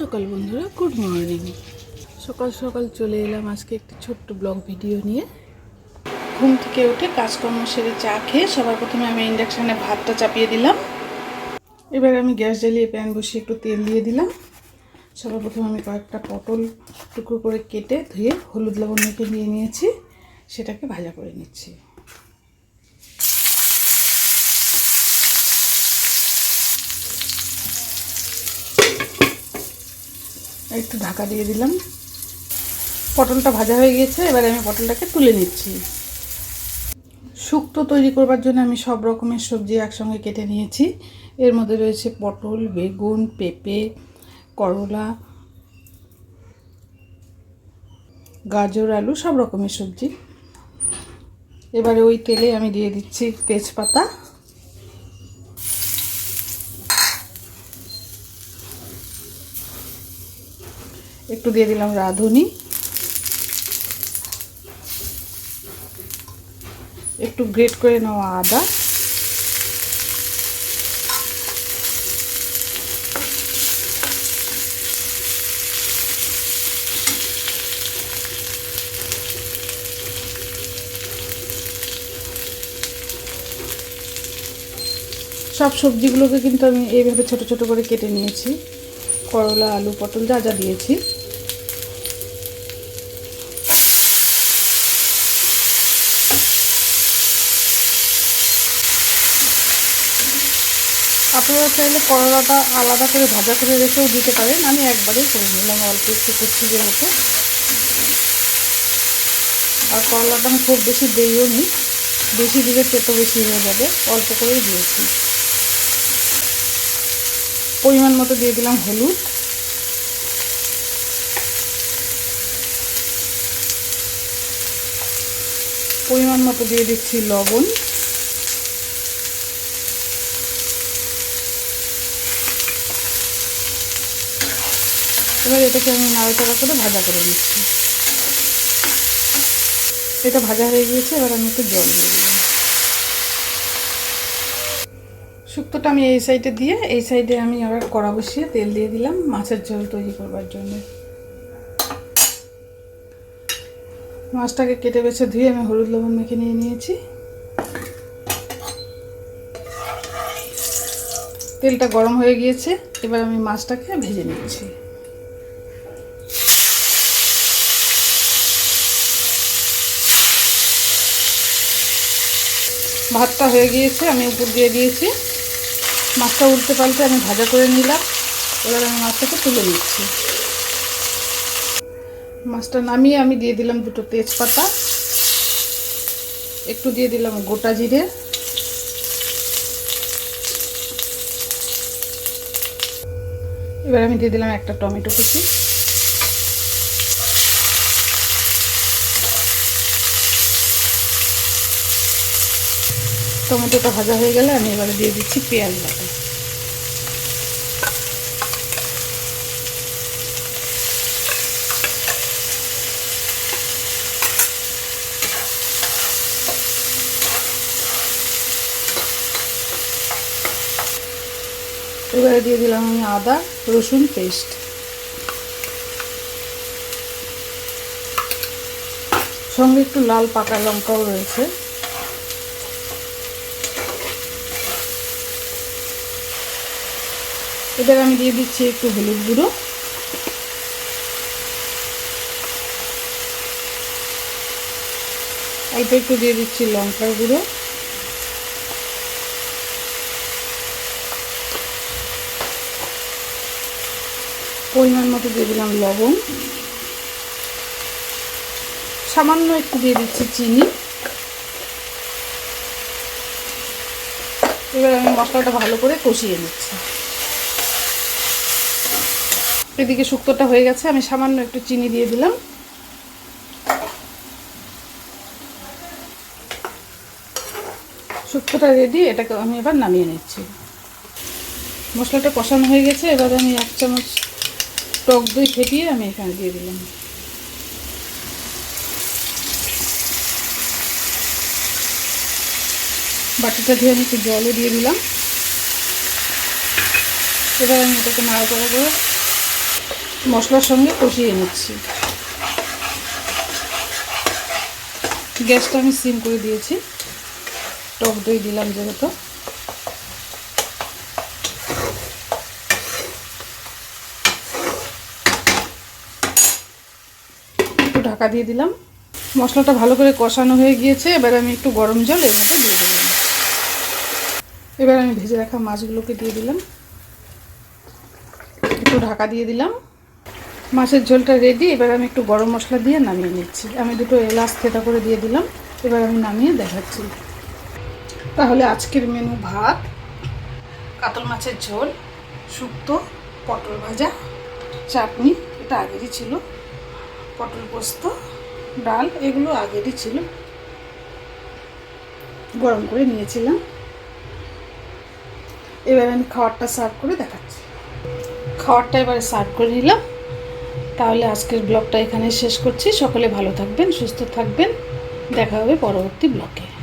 সকাল বন্ধুরা, good morning. সকাল সকাল চলে এলাম আজকে একটি ছোট্ট ব্লগ ভিডিও নিয়ে। ঘুম থেকে উঠে কাজকর্ম সেরে চা খেয়ে সবার প্রথমে আমি ইন্ডাকশানে ভাতটা চাপিয়ে দিলাম। এবার আমি গ্যাস জ্বালিয়ে প্যান বসিয়ে একটু তেল দিয়ে দিলাম। সবার প্রথমে আমি কয়েকটা পটল টুকরো করে কেটে ধুয়ে হলুদ লবণ মেখে নিয়ে নিয়েছি, সেটাকে ভাজা করে নিচ্ছি। একটু ঢাকা দিয়ে দিলাম। পটলটা ভাজা হয়ে গিয়েছে, এবারে আমি পটলটাকে তুলে নিচ্ছি। শুক্তো তৈরি করবার জন্য আমি সব রকমের সবজি একসঙ্গে কেটে নিয়েছি। এর মধ্যে রয়েছে পটল, বেগুন, পেঁপে, করলা, গাজর, আলু, সব রকমের সবজি। এবারে ওই তেলে আমি দিয়ে দিচ্ছি তেজপাতা। একটু দিয়ে দিলাম রাঁধুনি। একটু গ্রেট করে নেওয়া আদা। সব সবজিগুলোকে কিন্তু আমি এইভাবে ছোট ছোট করে কেটে নিয়েছি। করলা, আলু, পটল যা যা দিয়েছি। আপনারা চাইলে করলাটা আলাদা করে ভাজা করে রেখেও দিতে পারেন। আমি একবারেই করে নিলাম, অল্প একটু কুচিয়ে মতো। আর করলাটা আমি খুব বেশি দিইও নি, বেশি দিলে তেতো বেশি হয়ে যাবে, অল্প করেই দিয়েছি। পরিমাণ মতো দিয়ে দিলাম হলুদ। পরিমাণ মতো দিয়ে দিচ্ছি লবণ। এবার এটাকে আমি নাড়াচাড়া করে ভাজা করে নিচ্ছি। এটা ভাজা হয়ে গিয়েছে, এবার আমি একটু জল দিয়ে দিলাম শুক্তোটা আমি এই সাইডে দিয়ে, এই সাইডে আমি আবার কড়া বসিয়ে তেল দিয়ে দিলাম, মাছের ঝোল তৈরি করবার জন্য। মাছটাকে কেটে বেছে ধুয়ে আমি হলুদ লবণ মেখে নিয়ে নিয়েছি। তেলটা গরম হয়ে গিয়েছে, এবার আমি মাছটাকে ভেজে নিচ্ছি। ভাতটা হয়ে গিয়েছে, আমি উপর দিয়ে দিয়েছি। মাছটা উল্টে পাল্টে আমি ভাজা করে নিলাম। এবার আমি মাছটাকে তুলে নিচ্ছি। মাছটা নামিয়ে আমি দিয়ে দিলাম দুটো তেজপাতা। একটু দিয়ে দিলাম গোটা জিরে। এবার আমি দিয়ে দিলাম একটা টমেটো কুচি। টমেটোটা ভাজা হয়ে গেলে আমি এবারে দিয়ে দিচ্ছি পেঁয়াজ বাটা। এবারে দিয়ে দিলাম আমি আদা, রসুন, পেস্ট। সঙ্গে একটু লাল পাকা লঙ্কাও রয়েছে। এবার আমি দিয়ে দিচ্ছি একটু হলুদ গুঁড়ো। অল্প একটু দিয়ে দিচ্ছি লঙ্কার গুঁড়ো। পরিমাণ মতো দিয়ে দিলাম লবণ। সামান্য একটু দিয়ে দিচ্ছি চিনি। এবার আমি মশলাটা ভালো করে কষিয়ে নিচ্ছি। এদিকে শুক্তোটা হয়ে গেছে, আমি সামান্য একটু চিনি দিয়ে দিলাম। শুক্তোটা রেডি এটাকে আমি এবার নামিয়ে নিচ্ছি। মশলাটা কষানো হয়ে গেছে, এবার আমি এক চামচ টক দই ফেটিয়ে আমি এখানে দিয়ে দিলাম। বাটিটা ধুয়ে আমি একটু জলও দিয়ে দিলাম। এবার আমি এটাকে নাড়াচাড়া করে মশলার সঙ্গে কষিয়ে নিচ্ছি। গ্যাসটা আমি সিম করে দিয়েছি। টক দই দিলাম যেহেতু। একটু ঢাকা দিয়ে দিলাম। মশলাটা ভালো করে কষানো হয়ে গিয়েছে। এবার আমি একটু গরম জল এর মধ্যে দিয়ে দিলাম। এবার আমি ভেজে রাখা মাছগুলোকে দিয়ে দিলাম। একটু ঢাকা দিয়ে দিলাম। মাছের ঝোলটা রেডি এবার আমি একটু গরম মশলা দিয়ে নামিয়ে নিচ্ছি। আমি দুটো এলাচ থেতা করে দিয়ে দিলাম, এবার আমি নামিয়ে দেখাচ্ছি। তাহলে আজকের মেনু ভাত, কাতল মাছের ঝোল, শুক্তো, পটল ভাজা, চাটনি, এটা আগেরই ছিল, পটল পোস্ত, ডাল, এগুলো আগেরই ছিল। গরম করে নিয়েছিলাম। এবার আমি খাবারটা সার্ভ করে দেখাচ্ছি। খাবারটা এবারে সার্ভ করে নিলাম। তাহলে আজকের ব্লগটা এখানে শেষ করছি। সকলে ভালো থাকবেন, সুস্থ থাকবেন। দেখা হবে পরবর্তী ব্লগে।